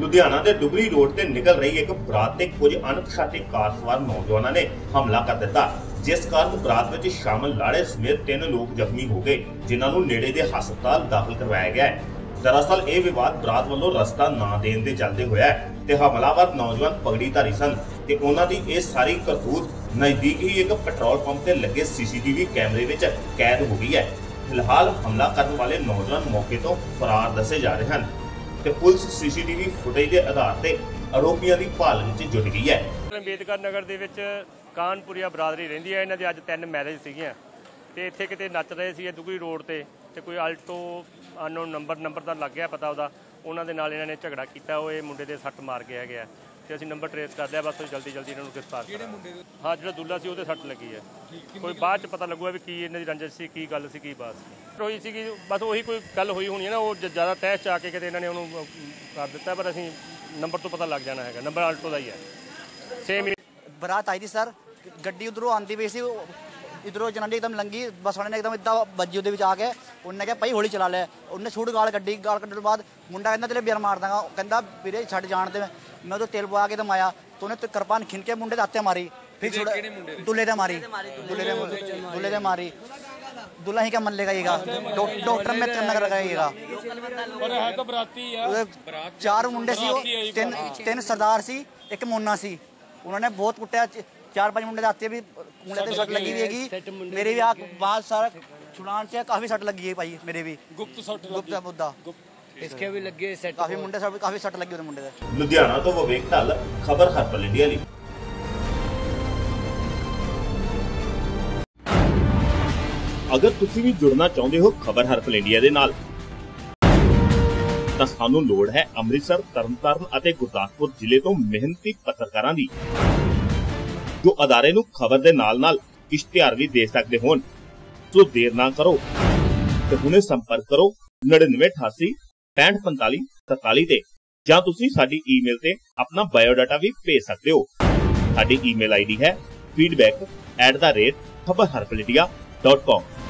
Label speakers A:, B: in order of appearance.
A: ਲੁਧਿਆਣਾ ਦੇ ਡੁਗਰੀ ਰੋਡ ਤੇ ਨਿਕਲ ਰਹੀ ਇੱਕ ਬਰਾਤ ਤੇ ਕੁਝ ਅਣਪਛਾਤੇ ਕਾਰ ਸਵਾਰ ਨੌਜਵਾਨਾਂ ਨੇ ਹਮਲਾ ਕਰ ਦਿੱਤਾ। ਜਿਸ ਕਾਰਨ ਬਰਾਤ ਵਿੱਚ ਸ਼ਾਮਲ ਲਾੜੇ ਸਮੇਤ ਤਿੰਨ ਲੋਕ ਜ਼ਖਮੀ ਹੋ ਗਏ, ਜਿਨ੍ਹਾਂ ਨੂੰ ਨੇੜੇ ਦੇ ਹਸਪਤਾਲ ਦਾਖਲ ਕਰਵਾਇਆ ਗਿਆ ਹੈ। ਦਰਅਸਲ ਇਹ ਵਿਵਾਦ ਬਰਾਤ ਵੱਲੋਂ ਰਸਤਾ ਨਾ ਦੇਣ ਦੇ ਚੱਲਦੇ ਹੋਇਆ ਤੇ ਹਮਲਾਵਰ ਨੌਜਵਾਨ ਪਗੜੀ ਧਾਰੀ ਸਨ ਤੇ ਉਹਨਾਂ ਦੀ ਇਹ ਸਾਰੀ ਕਰਤੂਤ ਨਜ਼ਦੀਕ ਹੀ ਇੱਕ ਪੈਟਰੋਲ ਪੰਪ ਤੇ ਲੱਗੇ ਸੀਸੀਟੀਵੀ ਕੈਮਰੇ ਵਿੱਚ ਕੈਦ ਹੋ ਗਈ ਹੈ। ਫਿਲਹਾਲ ਹਮਲਾ ਕਰਨ ਵਾਲੇ ਨੌਜਵਾਨ ਮੌਕੇ ਤੋਂ ਫਰਾਰ ਦੱਸੇ ਜਾ ਰਹੇ ਹਨ। ਤੇ ਪੁਲਿਸ ਸੀਸੀਟੀਵੀ ਫੁਟੇਜ ਦੇ ਆਧਾਰ ਤੇ ਆਰੋਪੀਆਂ ਦੀ ਭਾਲ ਵਿੱਚ ਜੁਟ ਗਈ ਹੈ।
B: ਅੰਬੇਦਕਰ ਨਗਰ ਦੇ ਵਿੱਚ ਕਾਨਪੁਰੀਆ ਬਰਾਦਰੀ ਰਹਿੰਦੀ ਹੈ। ਇਹਨਾਂ ਦੇ ਅੱਜ ਤਿੰਨ ਮੈਰਿਜ ਸੀਗੀਆਂ। ਤੇ ਇੱਥੇ ਕਿਤੇ ਨੱਚ ਰਹੇ ਸੀ ਇਹ ਦੁਗਰੀ ਰੋਡ ਤੇ ਤੇ ਕੋਈ ਆਲਟੋ ਅਨਨੋਨ ਨੰਬਰ ਨੰਬਰ ਦਾ ਲੱਗ ਗਿਆ ਪਤਾ ਉਹਦਾ। ਉਹਨਾਂ ਦੇ ਨਾਲ ਇਹਨਾਂ ਨੇ ਝਗੜਾ ਕੀਤਾ। ਉਹ ਇਹ ਮੁੰਡੇ ਦੇ ਸੱਟ ਮਾਰ ਕੇ ਹੈਗੇ ਤੇ ਅਸੀਂ ਨੰਬਰ ਟ੍ਰੇਸ ਕਰ ਲਿਆ ਬਸ ਉਹ ਜਲਦੀ ਜਲਦੀ ਇਹਨਾਂ ਨੂੰ ਗ੍ਰਿਫਤਾਰ ਕਰਾਂਗੇ। ਮੁੰਡੇ ਹਾਂ ਜਿਹੜਾ ਦੁੱਲਾ ਸੀ ਉਹਦੇ ਸੱਟ ਲੱਗੀ ਹੈ। ਕੋਈ ਬਾਅਦ ਚ ਪਤਾ ਲੱਗੂਗਾ ਵੀ ਕੀ ਇਹਨਾਂ ਦੀ ਰੰਜਿਸ਼ ਸੀ ਕੀ ਗੱਲ ਸੀ ਕੀ ਬਾਤ ਸੀ। ਹੋਈ ਸੀਗੀ ਬਸ ਉਹੀ ਕੋਈ ਗੱਲ ਹੋਈ ਹੋਣੀ ਹੈ ਨਾ ਉਹ ਜ਼ਿਆਦਾ ਤਹਿਸ ਚ ਆ ਕੇ ਕਿਤੇ ਇਹਨਾਂ ਨੇ ਉਹਨੂੰ ਕਰ ਦਿੱਤਾ ਪਰ ਅਸੀਂ ਨੰਬਰ ਤੋਂ ਪਤਾ ਲੱਗ ਜਾਣਾ ਹੈਗਾ। ਨੰਬਰ ਆਲਟੋ ਦਾ ਹੀ ਹੈ। ਸੇਮ
C: ਬਰਾਤ ਆਈ ਸੀ ਸਰ। ਗੱਡੀ ਉਧਰੋਂ ਆਂਦੀ ਪਈ ਸੀ ਇਧਰੋਂ ਜਨਾਨੀ ਇੱਕਦਮ ਲੰਗੀ ਬਸ ਵਾਲੇ ਨੇ ਇੱਕਦਮ ਇੱਦਾਂ ਵੱਜੀ ਉਹਦੇ ਵਿੱਚ ਆ ਕੇ ਉਹਨੇ ਕਿਹਾ ਭਾਈ ਹੌਲੀ ਚਲਾ ਲੈ ਉਹਨੇ ਛੂਟ ਗਾਲ ਕੱਢੀ ਗਾਲ ਕੱਢਣ ਤੋਂ ਬਾਅਦ ਮੁੰਡਾ ਕਹਿੰਦਾ ਤੇਰੇ ਬੇਰ ਮਾਰ ਦਾਂਗਾ ਕਹਿੰਦਾ ਵੀਰੇ ਛੱਡ ਜਾਣ ਤੇ ਮੈਂ ਉਹਦੇ ਤੇਲ ਪਵਾ ਕੇ ਦਮਾਇਆ ਤੋਨੇ ਤੇ ਕਿਰਪਾਨ ਖਿੰਨ ਕੇ ਮੁੰਡੇ ਦੇ ਹੱਥੇ ਮਾਰੀ ਫਿਰ ਛੋੜ ਦੁੱਲੇ ਦੇ ਮਾਰੀ ਦੁੱਲੇ ਦੇ ਦੁੱਲੇ ਦੇ ਮਾਰੀ ਦੁੱਲਾ ਹੀ ਕਾ ਮੰਨ ਲੇਗਾ ਇਹਗਾ ਡਾਕਟਰ ਮੈਂ ਤਿੰਨ ਨਗਰ ਲਗਾਏਗਾ
D: ਪਰ ਹੈ ਤਾਂ ਬਰਾਤੀ ਆ
C: ਚਾਰ ਮੁੰਡੇ ਸੀ ਉਹ ਤਿੰਨ ਤਿੰਨ ਸਰਦਾਰ ਸੀ ਇੱਕ ਮੋਨਾ ਸੀ ਉਹਨਾਂ ਨੇ ਬਹੁਤ ਕੁੱਟਿਆ ਚਾਰ ਪੰਜ ਮੁੰਡੇ ਦੱਸਤੇ ਵੀ ਮੁੰਡੇ ਤੇ ਸੱਟ ਲੱਗੀ ਵੀ ਹੈਗੀ। ਮੇਰੇ ਵੀ ਆ ਬਾਹਰ ਸਾਰਾ ਛੁਲਾਣ 'ਚ ਕਾਫੀ ਸੱਟ ਲੱਗੀ ਹੈ ਭਾਈ ਮੇਰੇ ਵੀ।
D: ਗੁਪਤ ਸੱਟ
C: ਲੱਗੀ। ਗੁਪਤ ਮੁੱਦਾ।
E: ਇਸਕੇ ਵੀ ਲੱਗੇ ਸੱਟ
C: ਕਾਫੀ ਮੁੰਡੇ ਸਭ ਕਾਫੀ ਸੱਟ ਲੱਗੀ ਉਹਦੇ ਮੁੰਡੇ ਦੇ।
A: ਲੁਧਿਆਣਾ ਤੋਂ ਵਿਵੇਕ ਢੱਲ ਖਬਰ ਹਰਪਲ ਇੰਡੀਆ ਲਈ ਅਗਰ ਤੁਸੀਂ ਵੀ ਜੁੜਨਾ ਚਾਹੁੰਦੇ ਹੋ ਖਬਰ ਹਰਪਲ ਇੰਡੀਆ ਦੇ ਨਾਲ ਤਾਂ ਸਾਨੂੰ ਲੋੜ ਹੈ ਅੰਮ੍ਰਿਤਸਰ ਤਰਨਤਾਰਨ ਅਤੇ ਗੁਰਦਾਸਪੁਰ ਜ਼ਿਲ੍ਹੇ ਤੋਂ ਮਿਹਨਤੀ ਪੱਤਰਕਾਰਾਂ ਦੀ। ਜੋ ਅਦਾਰੇ ਨੂੰ ਖਬਰ ਦੇ ਨਾਲ-ਨਾਲ ਇਸ਼ਤਿਹਾਰ ਵੀ ਦੇ ਸਕਦੇ ਹੋਣ। ਸੋ ਦੇਰ ਨਾ ਕਰੋ। ਤੇ ਹੁਣੇ ਸੰਪਰਕ ਕਰੋ 9988 6545 47 ਤੇ, ਜਾਂ ਤੁਸੀਂ ਸਾਡੀ ਈਮੇਲ ਤੇ ਆਪਣਾ ਬਾਇਓਡਾਟਾ ਵੀ ਭੇਜ ਸਕਦੇ ਹੋ। ਸਾਡੀ ਈਮੇਲ ਆਈਡੀ ਹੈ feedback@khabarharpaladia.com